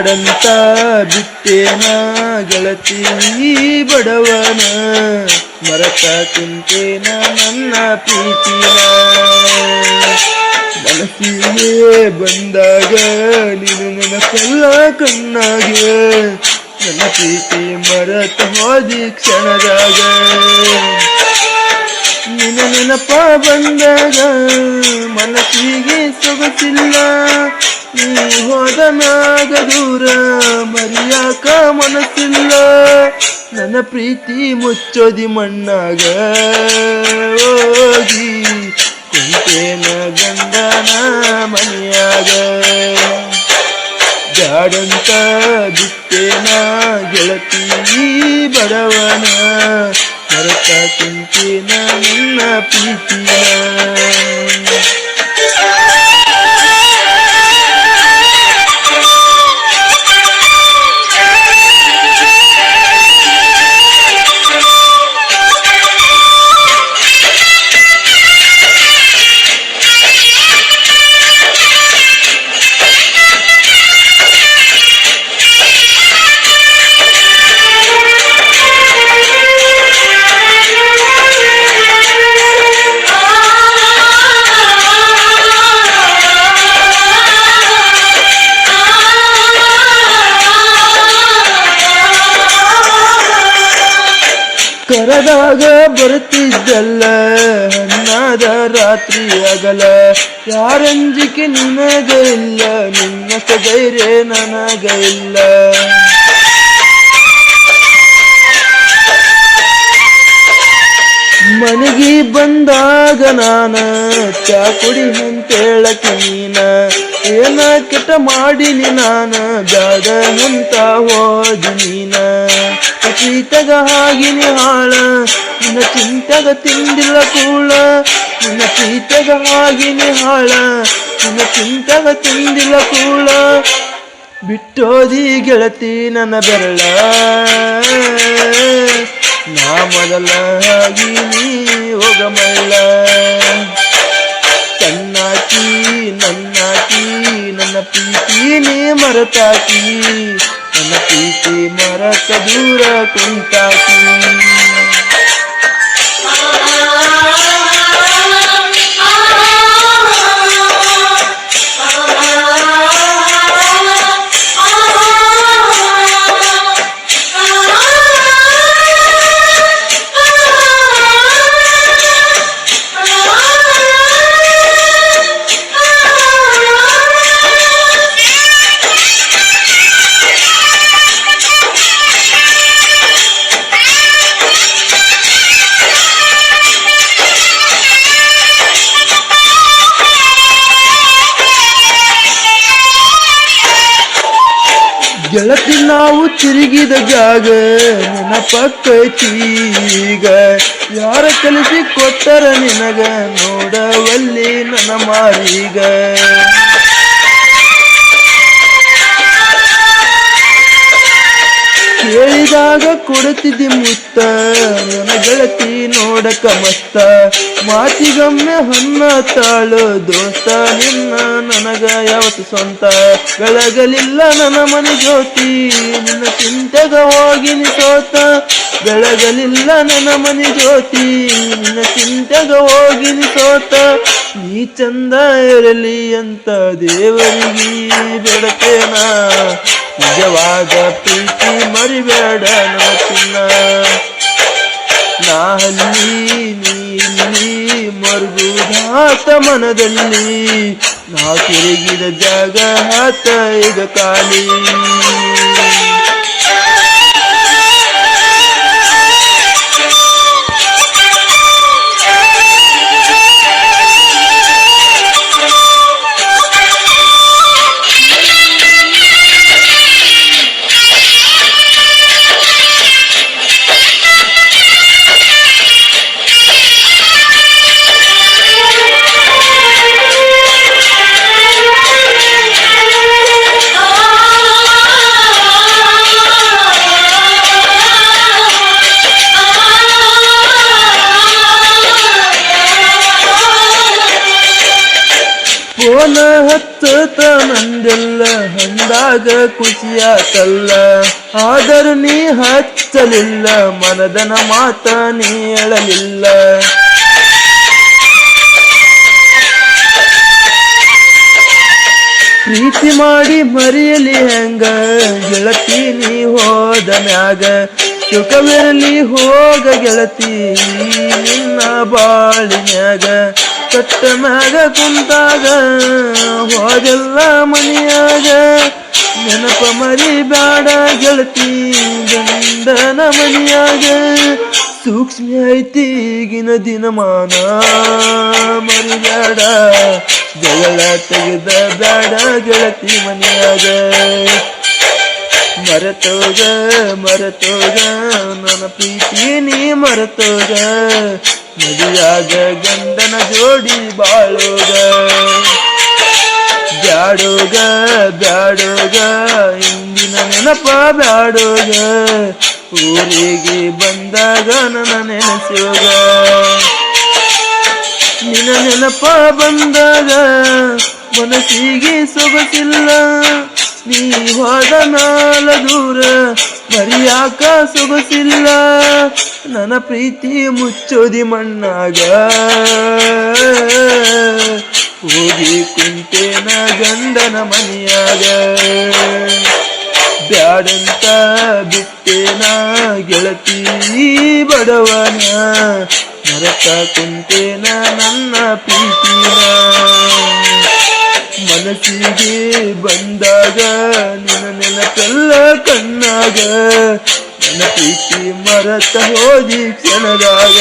ಬಿಟ್ಟೇನ ಗೆಳತಿ ಬಡವನ? ಮರತ ತಿಂತೇನ ನನ್ನ ಪ್ರೀತಿನ ಮನಸ್ಸಿಗೆ ಬಂದಾಗ ನೀನು ನೆನಪಲ್ಲ ಕಣ್ಣಾಗೆ. ನನ್ನ ಪ್ರೀತಿ ಮರತ ಹೋದಿ ಕ್ಷಣದಾಗ. ನಿನ್ನ ನೆನಪ ಬಂದಾಗ ಮನಸ್ಸಿಗೆ ಸೊಗಸಿಲ್ಲ. ನೀ ಹೋದ ಮ್ಯಾಗ ದೂರ ಮರಿಯಾಕ ಮನಸ್ಸಿಲ್ಲ ನನ್ನ ಪ್ರೀತಿ ಮುಚ್ಚೋದಿ ಮಣ್ಣಾಗ ಹೋಗಿ ಕುಂತೇನ ಗಂಡನ ಮನೆಯಾಗ ಜಾಡಂತ ಬಿಟ್ಟೇನ ಗೆಳತಿ ಬಡವನ ಮರತ ಕುಂತೇನ ನನ್ನ ಪ್ರೀತಿನ ಕರದಾಗ ಬರುತ್ತಿದ್ದಲ್ಲ ಹಣ್ಣಾದ ರಾತ್ರಿ ಅಗಲ ಯಾರಂಜಿಕೆ ನಿನಗೆ ಇಲ್ಲ ನಿನ್ನ ಧೈರ್ಯ ನನಗ ಇಲ್ಲ ಮನೆಗೆ ಬಂದಾಗ ನಾನ, ಚಾ ಕುಡಿ ಅಂತೇಳಕ ನೀನ. ಏನ ಕೆಟ್ಟ ಮಾಡಿನಿ ನಾನ ಜಾಗ ಅಂತ ನೀನ. ಪ್ರೀತಗ ಆಗಿನಿ ಹಾಳ. ನಿನ್ನ ಚಿಂತಗ ತಿಂದಿಲ್ಲ ಕೂಳ. ನಿನ್ನ ಪ್ರೀತಗ ಆಗಿನಿ ಹಾಳ. ನಿನ್ನ ಚಿಂತಗ ತಿಂದಿಲ್ಲ ಕೂಳ. ಬಿಟ್ಟೋದಿ ಗೆಳತಿ ನನ್ನ ಬೆರಳ. ನಾ ಮೊದಲ ಆಗಿ ನೀ ಹೋಗಮಲ್ಲ ನನ್ನಾಕಿ ನನ್ನ ಪ್ರೀತಿ ನೀ ಮರತಾಕಿ. ನನ್ನ ಪ್ರೀತಿ ಮರತ ಗೆಳತಿ ನಾವು ತಿರುಗಿದ ಜಾಗ ನೆನಪಕ್ಕೈತಿ ಈಗ. ಯಾರ ಕಲಿಸಿ ಕೊಟ್ಟರ ನಿನಗ ನೋಡವಲ್ಲಿ ನನ್ನ ಮಾರೀಗ. ಕೇಳಿದಾಗ ಕೊಡುತ್ತಿದ್ದಿ ಮುತ್ತ. ನನ್ನ ಗೆಳತಿ ನೋಡಕ ಮತ್ತ. ಮಾತಿಗೊಮ್ಮೆ ಹನ್ನ ತಾಳು ದೋಸ್ತ. ನಿನ್ನ ನನಗ ಯಾವತ್ತು ಸ್ವಂತ. ಬೆಳಗಲಿಲ್ಲ ನನ್ನ ಮನೆ ಜ್ಯೋತಿ. ನಿನ್ನ ಚಿಂತೆಗ ಹೋಗಿ ನಿಸೋತ ಬೆಳಗಲಿಲ್ಲ ನನ್ನ ಮನೆ ಜ್ಯೋತಿ. ನಿನ್ನ ಚಿಂತೆಗ ಹೋಗಿ ನಿಸೋತ ನೀ ಚಂದ ಇರಲಿ ಅಂತ ದೇವರಿಗೆ ಬೇಡತೇನ? ನಿಜವಾದ ಪ್ರೀತಿ ಮರಿಬೇಡ ನಾ ಚಿನ್ನ ನಾ ಅಲ್ಲಿ ನೀಲಿ ಮರುಗುದಾತ ಮನದಲ್ಲಿ ನಾ ತಿರುಗಿದ ಜಾಗ ಹಾತ ಈಗ ಖಾಲಿ. ಫೋನ ಹತ್ತ ನಂದೆಲ್ಲ ಹಂದಾಗ ಖುಷಿಯಾತಲ್ಲ. ಆದರೂ ನೀ ಹಚ್ಚಲಿಲ್ಲ, ಮನದನ ಮಾತ ನೀ ಹೇಳಲಿಲ್ಲ. ಪ್ರೀತಿ ಮಾಡಿ ಮರೆಯಲಿ ಹೆಂಗ, ಗೆಳತಿ ನೀ ಹೋದ ಮ್ಯಾಗ. ಸುಖವಿರಲಿ ಹೋಗ ಗೆಳತಿ ನಿನ್ನ ಬಾಳಿನ್ಯಾಗ. ಕಟ್ಟ ಮ್ಯಾಗ ಕುಂತಾಗ, ಹೋದೆಲ್ಲ ಮನೆಯಾಗ, ನೆನಪ ಮರಿ ಬ್ಯಾಡ ಗೆಳತಿ ಗಂಡನ ಮನೆಯಾಗ. ಸೂಕ್ಷ್ಮ ಐತಿ ಈಗಿನ ದಿನಮಾನ ಮರಿಬ್ಯಾಡ ಜಗಳ ತೆಗೆದ ಬ್ಯಾಡ ಗೆಳತಿ ಮನೆಯಾಗ. ಮರೆತೋಗ ಮರೆತೋಗ, ನನ್ನ ಪ್ರೀತಿ ನೀ ಮರೆತೋಗ ಮದುವಾಗ ಗಂಡನ ಜೋಡಿ ಬಾಳೋಗ. ಬ್ಯಾಡೋಗ ಬ್ಯಾಡೋಗ, ಇಂದಿನ ನೆನಪ ಬ್ಯಾಡೋಗ. ಊರಿಗೆ ಬಂದಾಗ ನನ್ನ ನೆನೆಸೋಗ. ನಿನ್ನ ನೆನಪ ಬಂದಾಗ ಮನಸ್ಸಿಗೆ ಸೊಗಸಿಲ್ಲ. ನೀ ಹೋದ ನಾಲ ದೂರ ಮರಿಯಾಕ ಸೊಗಸಿಲ್ಲ. ನನ್ನ ಪ್ರೀತಿ ಮುಚ್ಚೋದಿ ಮಣ್ಣಾಗ. ಹೋಗಿ ಕುಂತೇನ ಗಂಡನ ಮನೆಯಾಗ. ಬ್ಯಾಡಂತ ಬಿಟ್ಟೇನ ಗೆಳತಿ ಬಡವನ. ಮರತ ಕುಂತೇನ ನನ್ನ ಪ್ರೀತಿನ. ಮನಸ್ಸಿಗೆ ಬಂದಾಗ ನಿನ್ನ ನೆನಪೆಲ್ಲ ಕಣ್ಣಾಗ ನನ್ನ ಪ್ರೀತಿ ಮರತ ಹೋದಿ ಕ್ಷಣದಾಗ.